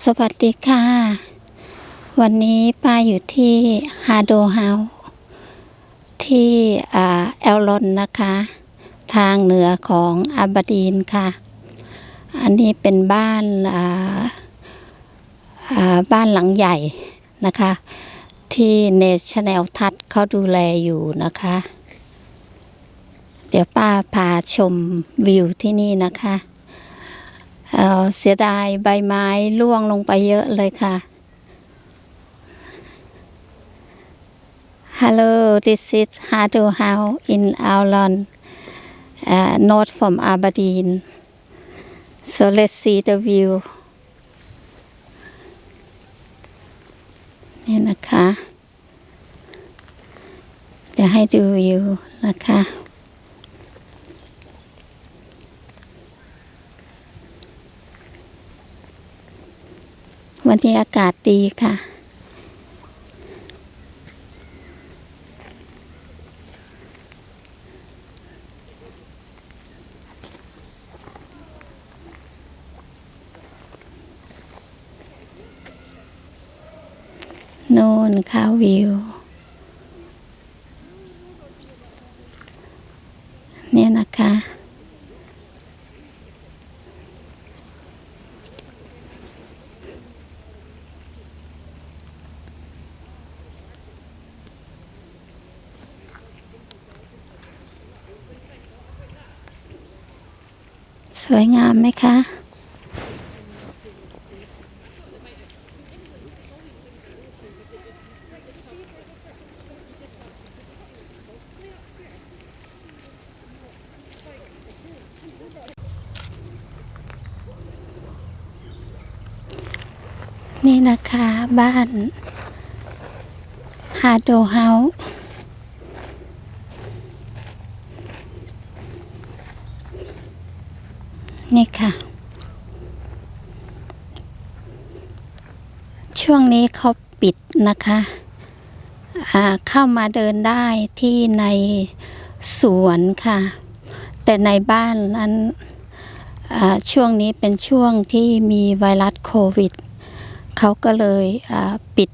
สวัสดีค่ะ วันนี้ป้าอยู่ที่ฮาโดเฮาที่แอลลอนนะคะ ทางเหนือของอาบดีนค่ะ อันนี้เป็นบ้านบ้านหลังใหญ่นะคะ ที่เนชแนลทัศเขาดูแลอยู่นะคะ เดี๋ยวป้าพาชมวิวที่นี่นะคะ เเสียดายใบไม้ร่วงลงไปเยอะเลยค่ะ Hello this is Hardo House in Aulon uh, north from Aberdeen so let's see the view นี่นะคะ เดี๋ยวให้ดูวิวนะคะ วันนี้อากาศดีค่ะโน่นค่ะวิว เนี่ยนะคะ สวยงามไหมคะ นี่นะคะบ้านฮาโดเฮาส์ นี่ค่ะ ช่วงนี้เขาปิดนะคะเข้ามาเดินได้ที่ในสวนค่ะ แต่ในบ้านนั้นช่วงนี้เป็นช่วงที่มีไวรัสโควิด เขาก็เลยปิด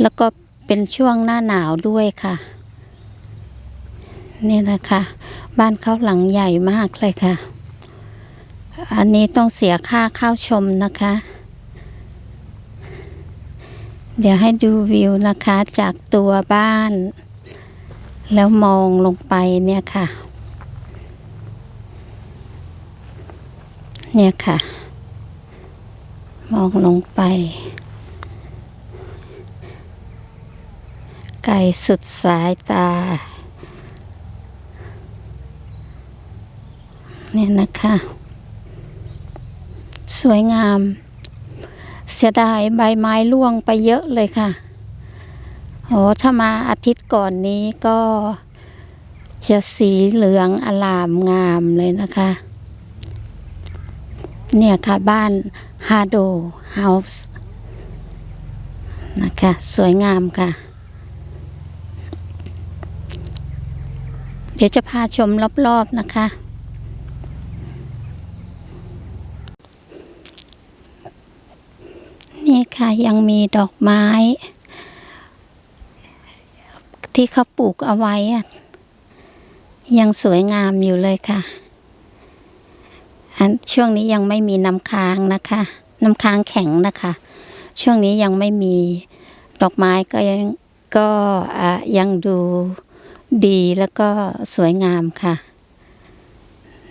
แล้วก็เป็นช่วงหน้าหนาวด้วยค่ะ นี่นะคะ บ้านเขาหลังใหญ่มากเลยค่ะ อันนี้ต้องเสียค่าเข้าชมนะคะ เดี๋ยวให้ดูวิวนะคะจากตัวบ้าน แล้วมองลงไปเนี่ยค่ะ เนี่ยค่ะ มองลงไป ไกลสุดสายตา เนี่ยนะคะ สวยงาม เสียดายใบไม้ร่วงไปเยอะเลยค่ะโอ้ถ้ามาอาทิตย์ก่อนนี้ก็จะสีเหลืองอลามงามเลยนะคะ เนี่ยค่ะบ้านฮาโดเฮาส์นะคะ สวยงามค่ะ เดี๋ยวจะพาชมรอบ ๆ นะคะ นี่ค่ะ ยังมีดอกไม้ ที่เขาปลูกเอาไว้อะยังสวยงามอยู่เลยค่ะ อันช่วงนี้ยังไม่มีน้ำค้างนะคะ น้ำค้างแข็งนะคะ ช่วงนี้ยังไม่มีดอกไม้ก็ยังก็อ่ายังดูดีแล้วก็สวยงามค่ะ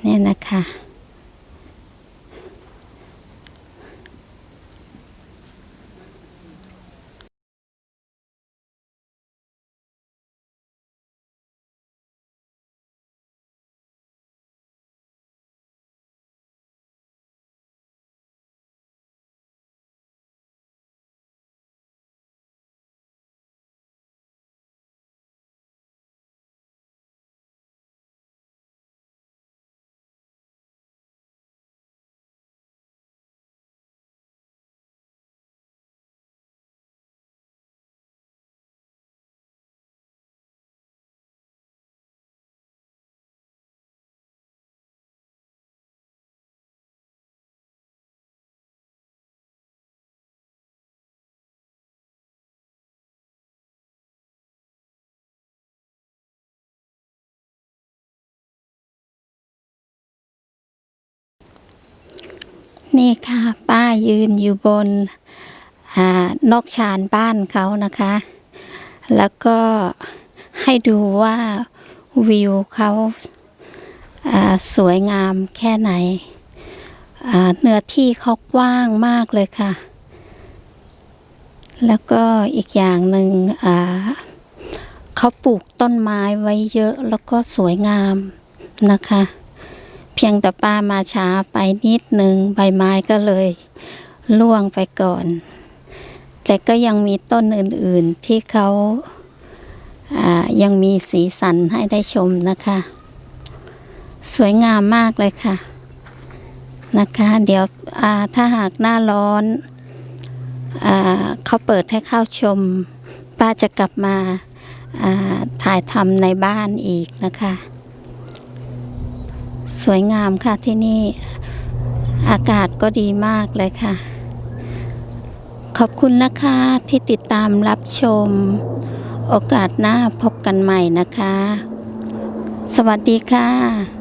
เนี่ยนะคะ นี่ค่ะ ป้ายืนอยู่บนนอกชานบ้านเขานะคะ แล้วก็ให้ดูว่าวิวเขาสวยงามแค่ไหนเนื้อที่เขากว้างมากเลยค่ะ แล้วก็อีกอย่างหนึ่งเขาปลูกต้นไม้ไว้เยอะแล้วก็สวยงามนะคะ เพียงแต่ป้ามาช้าไปนิดนึงใบไม้ก็เลยล่วงไปก่อน แต่ก็ยังมีต้นอื่นๆที่เขาายังมีสีสันให้ได้ชมนะคะ สวยงามมากเลยค่ะนะคะ เดี๋ยวถ้าหากหน้าร้อนอเขาเปิดให้เข้าชม ป้าจะกลับมาาถ่ายทำในบ้านอีกนะคะ สวยงามค่ะที่นี่ อากาศก็ดีมากเลยค่ะ ขอบคุณนะคะที่ติดตามรับชม โอกาสหน้าพบกันใหม่นะคะ สวัสดีค่ะ